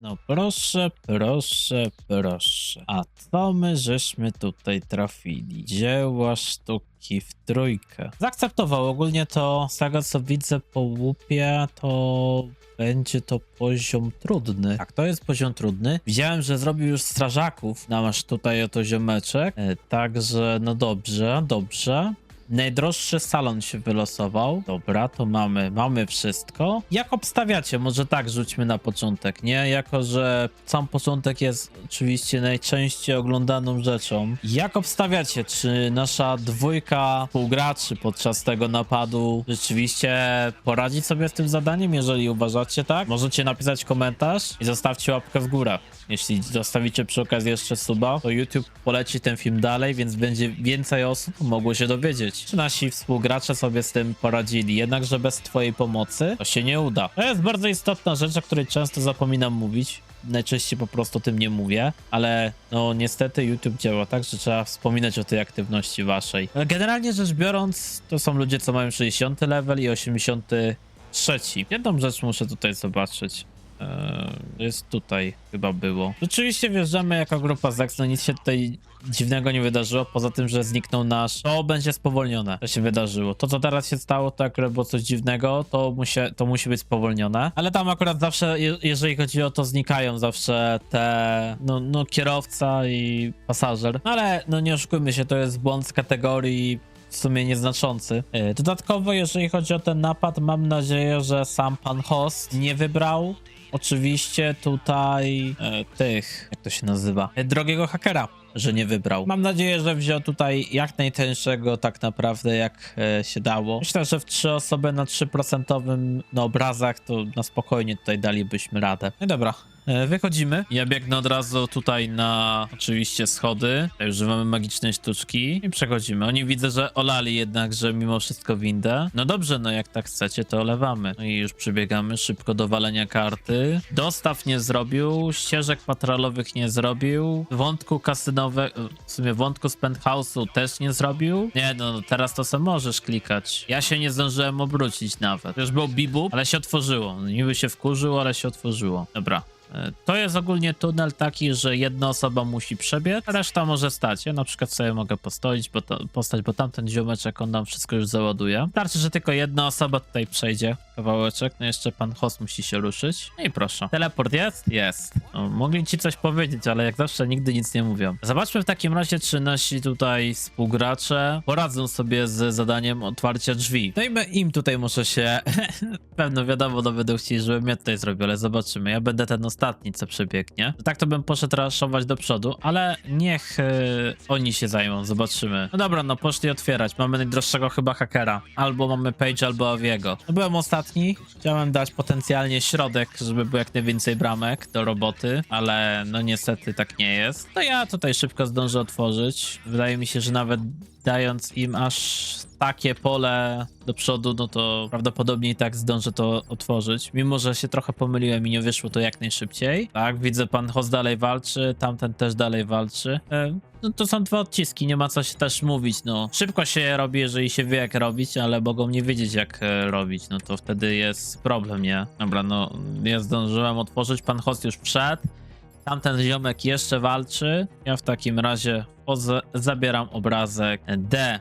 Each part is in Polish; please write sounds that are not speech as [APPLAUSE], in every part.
No proszę, proszę, proszę. A co my żeśmy tutaj trafili? Dzieła sztuki w trójkę. Zaakceptował. Ogólnie to z tego co widzę po łupie, to będzie to poziom trudny. Tak, to jest poziom trudny. Widziałem, że zrobił już strażaków. No tutaj oto ziomeczek. E, Także no dobrze, dobrze. Najdroższy salon się wylosował. Dobra, to mamy, mamy wszystko. Jak obstawiacie? Może tak rzućmy na początek, nie? Jako, że sam początek jest oczywiście najczęściej oglądaną rzeczą. Jak obstawiacie, czy nasza dwójka współgraczy podczas tego napadu rzeczywiście poradzi sobie z tym zadaniem? Jeżeli uważacie tak, możecie napisać komentarz i zostawcie łapkę w górę. Jeśli zostawicie przy okazji jeszcze suba, to YouTube poleci ten film dalej, więc będzie więcej osób mogło się dowiedzieć, czy nasi współgracze sobie z tym poradzili. Jednakże bez twojej pomocy to się nie uda. To jest bardzo istotna rzecz, o której często zapominam mówić. Najczęściej po prostu o tym nie mówię, ale no niestety YouTube działa tak, że trzeba wspominać o tej aktywności waszej. Generalnie rzecz biorąc, to są ludzie, co mają 60 level i 83. Jedną rzecz muszę tutaj zobaczyć. Eee, jest tutaj chyba było. Rzeczywiście wjeżdżamy jako grupa Zex, no nic się tutaj dziwnego nie wydarzyło, poza tym, że zniknął nasz... To będzie spowolnione, to się wydarzyło. To, co teraz się stało, to akurat było coś dziwnego, to musi, to musi być spowolnione. Ale tam akurat zawsze, je, jeżeli chodzi o to, znikają zawsze te... No, no kierowca i pasażer. No, ale no nie oszukujmy się, to jest błąd z kategorii w sumie nieznaczący. E, Dodatkowo, jeżeli chodzi o ten napad, mam nadzieję, że sam pan host nie wybrał oczywiście tutaj e, tych, jak to się nazywa, e, drogiego hakera, że nie wybrał. Mam nadzieję, że wziął tutaj jak najtańszego tak naprawdę jak e, się dało. Myślę, że w trzy osoby na 3% no, obrazach to na spokojnie tutaj dalibyśmy radę. No i dobra. E, Wychodzimy. Ja biegnę od razu tutaj na oczywiście schody. Tutaj używamy magicznej sztuczki i przechodzimy. Oni widzę, że olali jednak, że mimo wszystko windę. No dobrze, no jak tak chcecie, to olewamy. No i już przybiegamy szybko do walenia karty. Dostaw nie zrobił, ścieżek patrolowych nie zrobił, wątku kasynowego, w sumie wątku z penthouse'u też nie zrobił. Nie, no no teraz to sam możesz klikać. Ja się nie zdążyłem obrócić nawet. Już był bibu, ale się otworzyło. Niby się wkurzył, ale się otworzyło. Dobra. To jest ogólnie tunel taki, że jedna osoba musi przebiec, a reszta może stać. Ja na przykład sobie mogę postoić, bo to, postać, bo tamten ziomeczek, on nam wszystko już załaduje. Starczy, że tylko jedna osoba tutaj przejdzie kawałeczek, no jeszcze pan host musi się ruszyć. No i proszę. Teleport jest? Jest. No, mogli ci coś powiedzieć, ale jak zawsze nigdy nic nie mówią. Zobaczmy w takim razie, czy nasi tutaj współgracze poradzą sobie z zadaniem otwarcia drzwi. No i my im tutaj muszę się... [LAUGHS] Pewno wiadomo, no będą chcieli, żebym ja tutaj zrobił, ale zobaczymy. Ja będę ten ostatni, co przebiegnie. Tak to bym poszedł raszować do przodu, ale niech e, oni się zajmą, zobaczymy. No dobra, no poszli otwierać. Mamy najdroższego chyba hakera. Albo mamy Page, albo Aviego. No byłem ostatni. Chciałem dać potencjalnie środek, żeby było jak najwięcej bramek do roboty, ale no niestety tak nie jest. To ja tutaj szybko zdążę otworzyć. Wydaje mi się, że nawet dając im aż takie pole do przodu, no to prawdopodobnie i tak zdążę to otworzyć. Mimo, że się trochę pomyliłem i nie wyszło to jak najszybciej. Tak, widzę pan host dalej walczy, tamten też dalej walczy. E, no to są dwa odciski, nie ma co się też mówić, no. Szybko się robi, jeżeli się wie jak robić, ale mogą nie wiedzieć jak e, robić, no to wtedy jest problem, nie? Dobra, no ja zdążyłem otworzyć, pan host już wszedł. Tamten ziomek jeszcze walczy. Ja w takim razie zabieram obrazek D.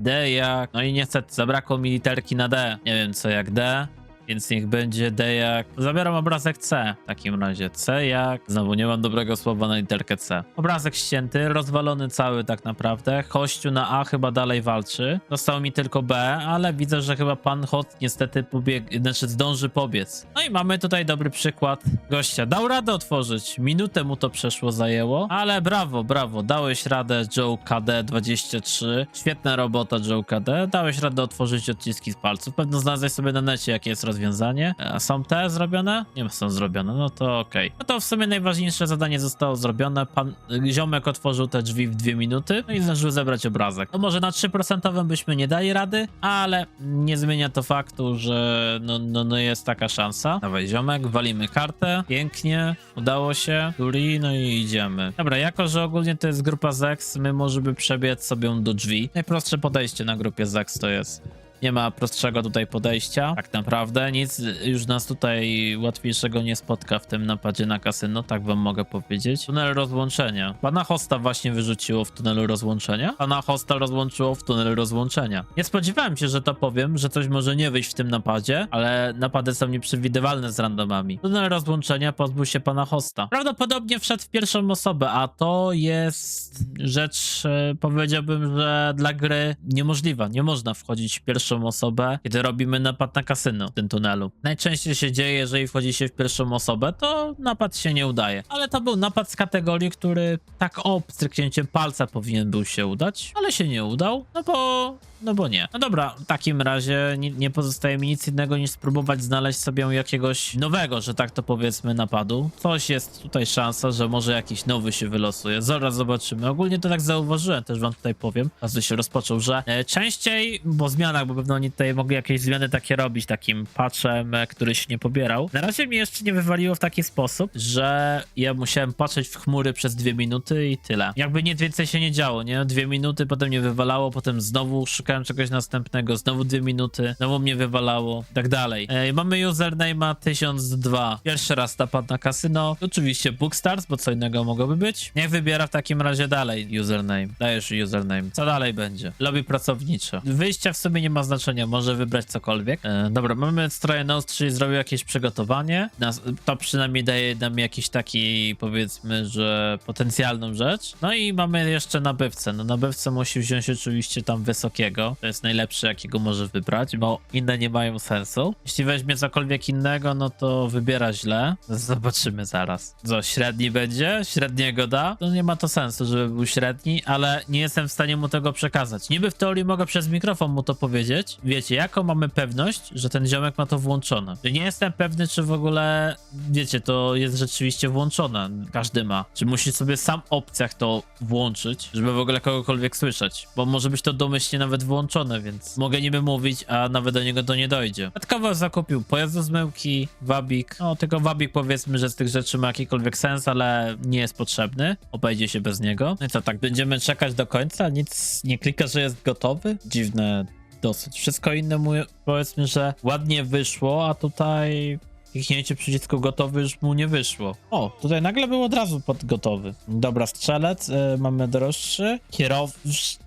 D jak. No i niestety zabrakło mi literki na D. Nie wiem co jak D. Więc niech będzie D jak. Zabieram obrazek C. W takim razie C jak. Znowu nie mam dobrego słowa na literkę C. Obrazek ścięty, rozwalony cały tak naprawdę. Kościół na A chyba dalej walczy. Zostało mi tylko B, ale widzę, że chyba pan Hot niestety pobieg, znaczy zdąży pobiec. No i mamy tutaj dobry przykład gościa. Dał radę otworzyć. Minutę mu to przeszło, zajęło. Ale brawo, brawo. Dałeś radę Joe KD23. Świetna robota Joe KD. Dałeś radę otworzyć odciski z palców. Pewno znalazłeś sobie na necie, jakie jest rozwiązanie. A są te zrobione? Nie są zrobione, no to okej. No to w sumie najważniejsze zadanie zostało zrobione. Pan ziomek otworzył te drzwi w dwie minuty, no i zdążył zebrać obrazek. No może na 3% byśmy nie dali rady, ale nie zmienia to faktu, że no, no, no jest taka szansa. Dawaj ziomek, walimy kartę. Pięknie, udało się. Turi, no i idziemy. Dobra, jako że ogólnie to jest grupa Zex, my możemy przebiec sobie do drzwi. Najprostsze podejście na grupie Zex to jest Nie ma prostszego tutaj podejścia, tak naprawdę. Nic już nas tutaj łatwiejszego nie spotka w tym napadzie na kasyno, tak wam mogę powiedzieć. Tunel rozłączenia. Pana hosta właśnie wyrzuciło w tunelu rozłączenia. Pana hosta rozłączyło w tunelu rozłączenia. Nie spodziewałem się, że to powiem, że coś może nie wyjść w tym napadzie, ale napady są nieprzewidywalne z randomami. Tunel rozłączenia pozbył się pana hosta. Prawdopodobnie wszedł w pierwszą osobę, a to jest rzecz, e, powiedziałbym, że dla gry niemożliwa. Nie można wchodzić w pierwszą osobę, kiedy robimy napad na kasyno w tym tunelu. Najczęściej się dzieje, jeżeli wchodzi się w pierwszą osobę, to napad się nie udaje. Ale to był napad z kategorii, który tak o, stryknięciem palca powinien był się udać, ale się nie udał, no bo no bo nie. No dobra, w takim razie nie, nie pozostaje mi nic innego niż spróbować znaleźć sobie jakiegoś nowego, że tak to powiedzmy, napadu. Coś jest tutaj szansa, że może jakiś nowy się wylosuje. Zaraz zobaczymy. Ogólnie to tak zauważyłem, też wam tutaj powiem, tu się rozpoczął, że e, częściej, bo zmianach, bo pewno oni tutaj mogli jakieś zmiany takie robić, takim patchem, e, który się nie pobierał. Na razie mi jeszcze nie wywaliło w taki sposób, że ja musiałem patrzeć w chmury przez dwie minuty i tyle. Jakby nic więcej się nie działo, nie? Dwie minuty, potem mnie wywalało, potem znowu szukałem czegoś następnego, znowu dwie minuty, znowu mnie wywalało i tak dalej. E, mamy username'a 1002. Pierwszy raz napad na kasyno. Oczywiście Bookstars, bo co innego mogłoby być. Niech wybiera w takim razie dalej username. Dajesz username. Co dalej będzie? Lobby pracownicze. Wyjścia w sumie nie ma znaczenia, może wybrać cokolwiek. E, dobra, mamy stroje Nose, czyli zrobił jakieś przygotowanie. Nas, to przynajmniej daje nam jakiś taki, powiedzmy, że potencjalną rzecz. No i mamy jeszcze nabywcę. No nabywcę musi wziąć oczywiście tam wysokiego. To jest najlepszy, jakiego może wybrać, bo inne nie mają sensu. Jeśli weźmie cokolwiek innego, no to wybiera źle. Zobaczymy zaraz. Co, średni będzie? Średniego da? To nie ma to sensu, żeby był średni, ale nie jestem w stanie mu tego przekazać. Niby w teorii mogę przez mikrofon mu to powiedzieć. Wiecie, jaką mamy pewność, że ten ziomek ma to włączone? Nie jestem pewny, czy w ogóle, wiecie, to jest rzeczywiście włączone. Każdy ma. Czy musi sobie sam w opcjach to włączyć, żeby w ogóle kogokolwiek słyszeć? Bo może być to domyślnie nawet włączone, więc mogę niby mówić, a nawet do niego to nie dojdzie. Dodatkowo zakupił pojazd do zmyłki, wabik. No, tylko wabik powiedzmy, że z tych rzeczy ma jakikolwiek sens, ale nie jest potrzebny. Obejdzie się bez niego. No i co, tak będziemy czekać do końca? Nic nie klika, że jest gotowy? Dziwne dosyć. Wszystko inne mu powiedzmy, że ładnie wyszło, a tutaj kliknięcie przycisku gotowy już mu nie wyszło. O, tutaj nagle był od razu pod gotowy. Dobra, strzelec, y, mamy droższy. Kierowcy,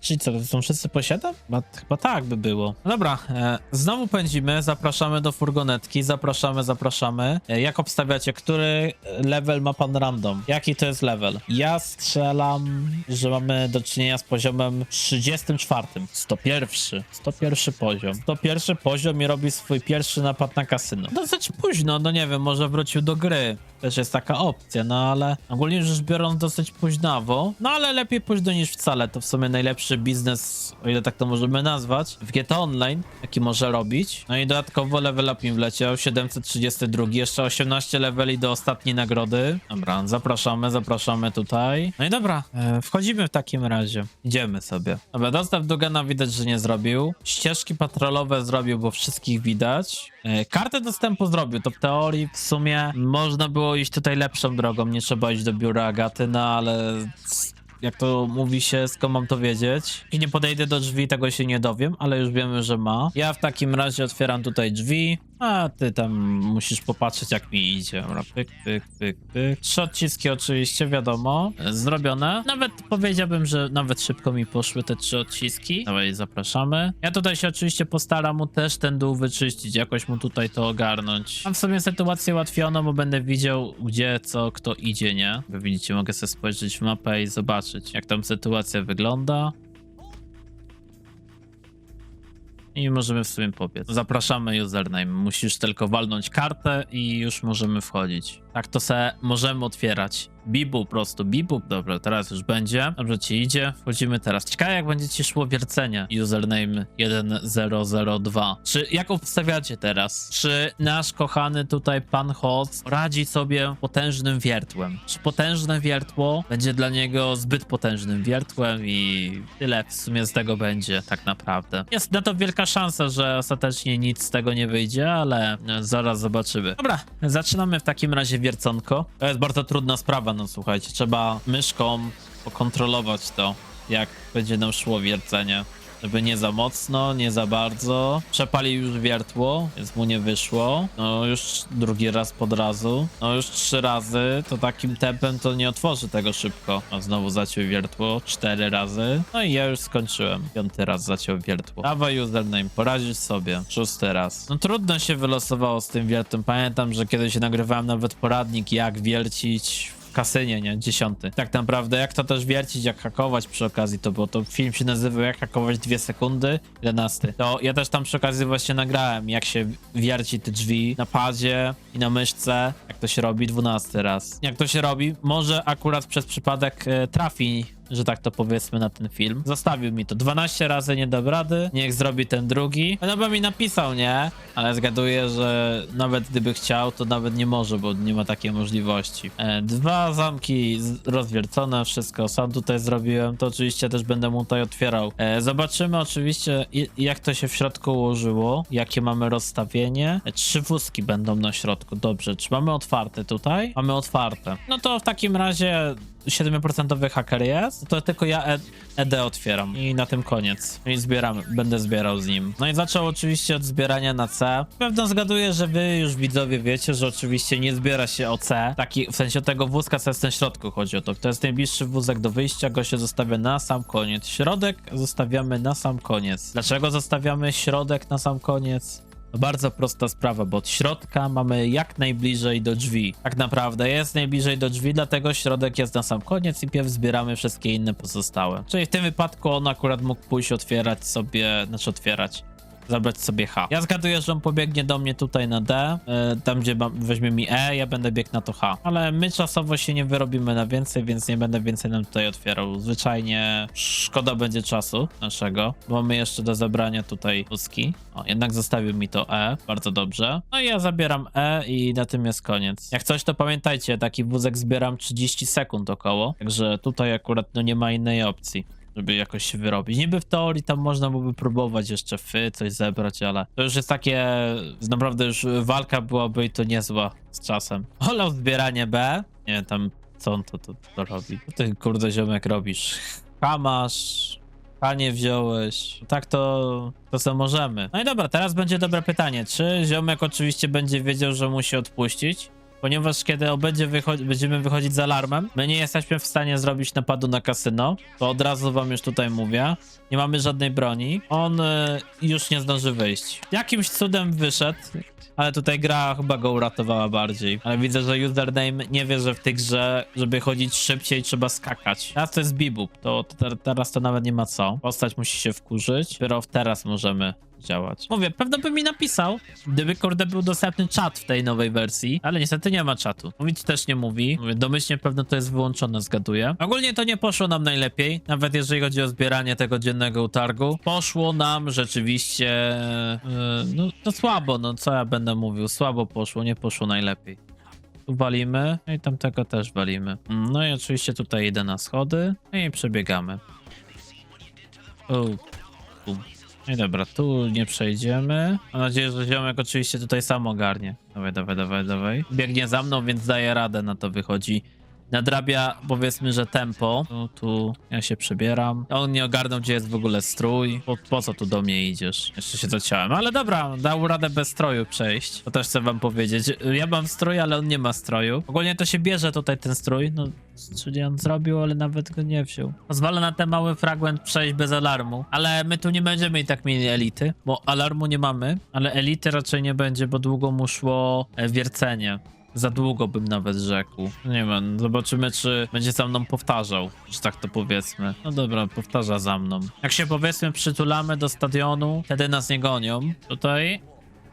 czyli co, to są wszyscy po 7? Chyba, chyba tak by było. Dobra, e, znowu pędzimy, zapraszamy do furgonetki, zapraszamy, zapraszamy. E, jak obstawiacie, który level ma pan random? Jaki to jest level? Ja strzelam, że mamy do czynienia z poziomem 34. 101. 101 poziom. 101 poziom i robi swój pierwszy napad na kasyno. Dosyć późno, no nie wiem, może wrócił do gry. Też jest taka opcja, no ale ogólnie rzecz biorąc dosyć późnawo. No ale lepiej późno niż wcale. To w sumie najlepszy biznes, o ile tak to możemy nazwać, w GTA Online, jaki może robić. No i dodatkowo level up mi wleciał, 732, jeszcze 18 leveli do ostatniej nagrody. Dobra, zapraszamy, zapraszamy tutaj. No i dobra, e, wchodzimy w takim razie. Idziemy sobie. Dobra, dostaw Dugana widać, że nie zrobił. Ścieżki patrolowe zrobił, bo wszystkich widać. E, Kartę dostępu zrobił, to w teorii w sumie można było iść tutaj lepszą drogą, nie trzeba iść do biura Agaty, no ale jak to mówi się, skąd mam to wiedzieć? I nie podejdę do drzwi, tego się nie dowiem, ale już wiemy, że ma. Ja w takim razie otwieram tutaj drzwi, a ty tam musisz popatrzeć, jak mi idzie. Pyk, pyk, pyk, pyk. Trzy odciski oczywiście, wiadomo, zrobione. Nawet powiedziałbym, że nawet szybko mi poszły te trzy odciski. Dawaj, zapraszamy. Ja tutaj się oczywiście postaram mu też ten dół wyczyścić, jakoś mu tutaj to ogarnąć. Mam w sobie sytuację ułatwioną, bo będę widział, gdzie, co, kto idzie, nie? Wy widzicie, mogę sobie spojrzeć w mapę i zobaczyć, jak tam sytuacja wygląda. I możemy w sumie pobiec. Zapraszamy username. Musisz tylko walnąć kartę i już możemy wchodzić. Tak to se możemy otwierać. Bibu po prostu, bibu. Dobra, teraz już będzie. Dobrze ci idzie. Wchodzimy teraz. Ciekawe jak będzie ci szło wiercenie. Username 1002. Czy jak obstawiacie teraz? Czy nasz kochany tutaj pan host radzi sobie potężnym wiertłem? Czy potężne wiertło będzie dla niego zbyt potężnym wiertłem i tyle w sumie z tego będzie tak naprawdę. Jest na to wielka szansa, że ostatecznie nic z tego nie wyjdzie, ale zaraz zobaczymy. Dobra, zaczynamy w takim razie To jest bardzo trudna sprawa, no słuchajcie, trzeba myszką pokontrolować to, jak będzie nam szło wiercenie. Żeby nie za mocno, nie za bardzo. Przepalił już wiertło, więc mu nie wyszło. No już drugi raz pod razu. No już trzy razy, to takim tempem to nie otworzy tego szybko. A znowu zaciął wiertło, cztery razy. No i ja już skończyłem. Piąty raz zaciął wiertło. Dawaj username, poradzisz sobie. Szósty raz. No trudno się wylosowało z tym wiertem. Pamiętam, że kiedyś nagrywałem nawet poradnik, jak wiercić kasynie, nie? Dziesiąty. Tak naprawdę, jak to też wiercić, jak hakować przy okazji, to było to film się nazywał jak hakować dwie sekundy, 11. To ja też tam przy okazji właśnie nagrałem, jak się wierci te drzwi na padzie i na myszce, jak to się robi 12 raz. Jak to się robi, może akurat przez przypadek e, trafi że tak to powiedzmy na ten film. Zostawił mi to 12 razy, nie rady, niech zrobi ten drugi. No by mi napisał, nie? Ale zgaduję, że nawet gdyby chciał, to nawet nie może, bo nie ma takiej możliwości. E, dwa zamki rozwiercone, wszystko sam tutaj zrobiłem, to oczywiście też będę mu tutaj otwierał. E, zobaczymy oczywiście, jak to się w środku ułożyło, jakie mamy rozstawienie. E, trzy wózki będą na środku, dobrze. Czy mamy otwarte tutaj? Mamy otwarte. No to w takim razie 7% haker jest, to tylko ja E- ED otwieram i na tym koniec. I zbieram, będę zbierał z nim. No i zaczął oczywiście od zbierania na C. Pewno zgaduję, że wy już widzowie wiecie, że oczywiście nie zbiera się o C. Taki, w sensie tego wózka, co jest w środku chodzi o to. To jest najbliższy wózek do wyjścia, go się zostawia na sam koniec. Środek zostawiamy na sam koniec. Dlaczego zostawiamy środek na sam koniec? To bardzo prosta sprawa, bo od środka mamy jak najbliżej do drzwi. Tak naprawdę jest najbliżej do drzwi, dlatego środek jest na sam koniec i pierw zbieramy wszystkie inne pozostałe. Czyli w tym wypadku on akurat mógł pójść otwierać sobie, znaczy otwierać. Zabrać sobie H. Ja zgaduję, że on pobiegnie do mnie tutaj na D, e, tam gdzie weźmie mi E, ja będę biegł na to H. Ale my czasowo się nie wyrobimy na więcej, więc nie będę więcej nam tutaj otwierał. Zwyczajnie szkoda będzie czasu naszego, mamy jeszcze do zabrania tutaj wózki. O, jednak zostawił mi to E, bardzo dobrze. No i ja zabieram E i na tym jest koniec. Jak coś, to pamiętajcie, taki wózek zbieram 30 sekund około, także tutaj akurat no nie ma innej opcji żeby jakoś się wyrobić. Niby w teorii tam można byłoby próbować jeszcze fy, coś zebrać, ale to już jest takie, naprawdę już walka byłaby i to niezła z czasem. Olał zbieranie B, nie wiem tam co on to, to, to robi. Co ty kurde ziomek robisz? Hamasz, a nie wziąłeś. Tak to, to co możemy. No i dobra, teraz będzie dobre pytanie. Czy ziomek oczywiście będzie wiedział, że musi odpuścić? Ponieważ kiedy wycho- będziemy wychodzić z alarmem, my nie jesteśmy w stanie zrobić napadu na kasyno, to od razu wam już tutaj mówię. Nie mamy żadnej broni. On y, już nie zdąży wyjść. Jakimś cudem wyszedz, ale tutaj gra chyba go uratowała bardziej. Ale widzę, że username nie wie, że w tej grze, żeby chodzić szybciej, trzeba skakać. Teraz to jest Bibub, to, to te- teraz to nawet nie ma co. Postać musi się wkurzyć. Dopiero teraz możemy działać. Mówię, pewno by mi napisał, gdyby kurde był dostępny czat w tej nowej wersji, ale niestety nie ma czatu. Mówić też nie mówi. Mówię, domyślnie pewno to jest wyłączone, zgaduję. Ogólnie to nie poszło nam najlepiej, nawet jeżeli chodzi o zbieranie tego dziennego utargu. Poszło nam rzeczywiście, yy, no słabo, no co ja będę mówił, słabo poszło, nie poszło najlepiej. Walimy, no i tamtego też walimy. No i oczywiście tutaj idę na schody no i przebiegamy. Bum. No i dobra, tu nie przejdziemy. Mam nadzieję, że ziomek oczywiście tutaj sam ogarnie. Dawaj, dawaj, dawaj, dawaj. Biegnie za mną, więc daje radę, na to wychodzi. Nadrabia, powiedzmy, że tempo. Tu, tu ja się przebieram. On nie ogarnął, gdzie jest w ogóle strój. Po, po co tu do mnie idziesz? Jeszcze się zaciąłem. Ale dobra, dał radę bez stroju przejść. To też chcę wam powiedzieć. Ja mam strój, ale on nie ma stroju. Ogólnie to się bierze tutaj ten strój. No, czyli on zrobił, ale nawet go nie wziął. Pozwala na ten mały fragment przejść bez alarmu. Ale my tu nie będziemy i tak mieli elity, bo alarmu nie mamy. Ale elity raczej nie będzie, bo długo mu szło e, wiercenie. Za długo bym nawet rzekł. Nie wiem, zobaczymy, czy będzie za mną powtarzał, że tak to powiedzmy. No dobra, powtarza za mną. Jak się powiedzmy przytulamy do stadionu, wtedy nas nie gonią. Tutaj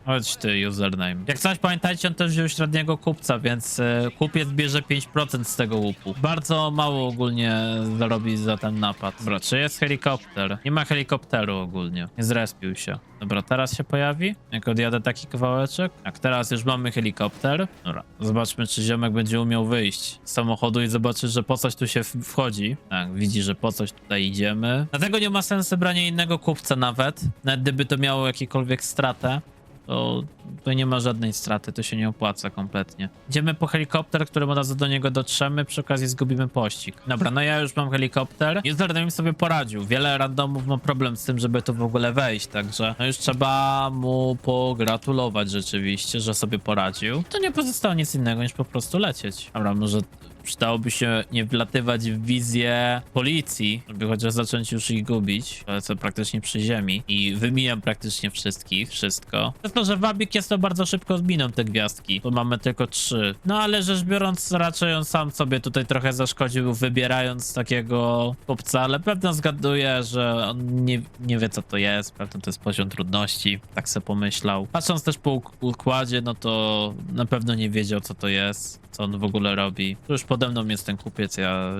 Chodź ty, username. Jak coś, pamiętajcie, on też wziął średniego kupca, więc e, kupiec bierze 5% z tego łupu. Bardzo mało ogólnie zarobi za ten napad. Dobra, czy jest helikopter? Nie ma helikopteru ogólnie. Nie zrespił się. Dobra, teraz się pojawi? Jak odjadę taki kawałeczek? Tak, teraz już mamy helikopter. Dobra, zobaczmy, czy ziomek będzie umiał wyjść z samochodu i zobaczy, że po coś tu się wchodzi. Tak, widzi, że po coś tutaj idziemy. Dlatego nie ma sensu brania innego kupca nawet, nawet gdyby to miało jakiekolwiek stratę. To, to nie ma żadnej straty, to się nie opłaca kompletnie. Idziemy po helikopter, którym od razu do niego dotrzemy, przy okazji zgubimy pościg. Dobra, no ja już mam helikopter. Username sobie poradził. Wiele randomów ma problem z tym, żeby tu w ogóle wejść, także no już trzeba mu pogratulować rzeczywiście, że sobie poradził. To nie pozostało nic innego niż po prostu lecieć. Dobra, może przydałoby się nie wlatywać w wizję policji, żeby chociaż zacząć już ich gubić. Lecę praktycznie przy ziemi i wymijam praktycznie wszystkich, wszystko. Przez to, że Wabik jest to bardzo szybko zminą te gwiazdki, bo mamy tylko trzy. No ale rzecz biorąc, raczej on sam sobie tutaj trochę zaszkodził, wybierając takiego chłopca, ale pewno zgaduję, że on nie, nie wie co to jest, pewno to jest poziom trudności, tak se pomyślał. Patrząc też po uk- układzie, no to na pewno nie wiedział co to jest, co on w ogóle robi. Już pode mną jest ten kupiec, ja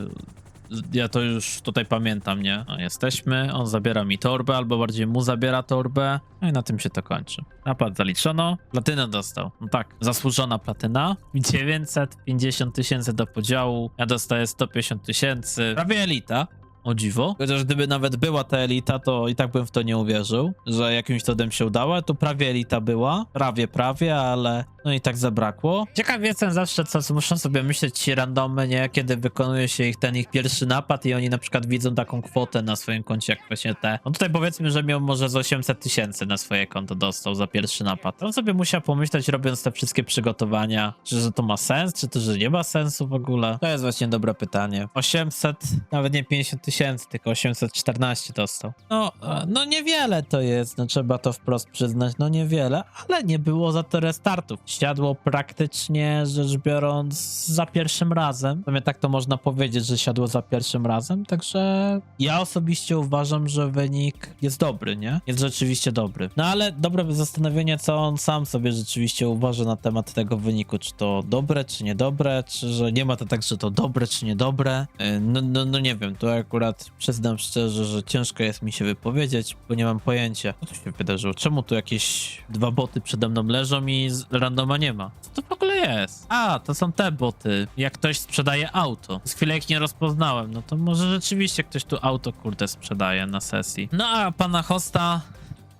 ja to już tutaj pamiętam, nie? No, jesteśmy, on zabiera mi torbę, albo bardziej mu zabiera torbę, no i na tym się to kończy. Napad zaliczono, platynę dostał. No tak, zasłużona platyna. 950 tysięcy do podziału, ja dostaję 150 tysięcy. Prawie elita. O dziwo. Chociaż gdyby nawet była ta elita, to i tak bym w to nie uwierzył, że jakimś cudem się udało. To prawie elita była. Prawie, prawie, ale no i tak zabrakło. Ciekaw jestem zawsze, co, co muszą sobie myśleć ci randomy, nie? Kiedy wykonuje się ich ten ich pierwszy napad i oni na przykład widzą taką kwotę na swoim koncie, jak właśnie te. No tutaj powiedzmy, że miał może z 800 tysięcy na swoje konto dostał za pierwszy napad. On sobie musiał pomyśleć, robiąc te wszystkie przygotowania, czy że to ma sens, czy to, że nie ma sensu w ogóle. To jest właśnie dobre pytanie. 800, nawet nie 50 tysięcy, tylko 814 dostał. No, e, no niewiele to jest, no trzeba to wprost przyznać, no niewiele, ale nie było za to restartów. Siadło praktycznie rzecz biorąc za pierwszym razem. W sumie tak to można powiedzieć, że siadło za pierwszym razem, także ja osobiście uważam, że wynik jest dobry, nie? Jest rzeczywiście dobry. No ale dobre zastanowienie, co on sam sobie rzeczywiście uważa na temat tego wyniku, czy to dobre, czy niedobre, czy że nie ma to tak, że to dobre, czy niedobre. Yy, No, no, no nie wiem, tu akurat przyznam szczerze, że ciężko jest mi się wypowiedzieć, bo nie mam pojęcia, co się wydarzyło. Czemu tu jakieś dwa boty przede mną leżą i z randoma nie ma? Co to w ogóle jest? A, to są te boty. Jak ktoś sprzedaje auto. Z chwilę ich nie rozpoznałem, no to może rzeczywiście ktoś tu auto, kurde, sprzedaje na sesji. No a pana hosta,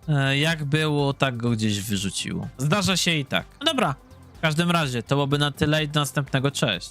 e, jak było, tak go gdzieś wyrzuciło. Zdarza się i tak. No dobra, w każdym razie, to byłoby na tyle i do następnego, cześć.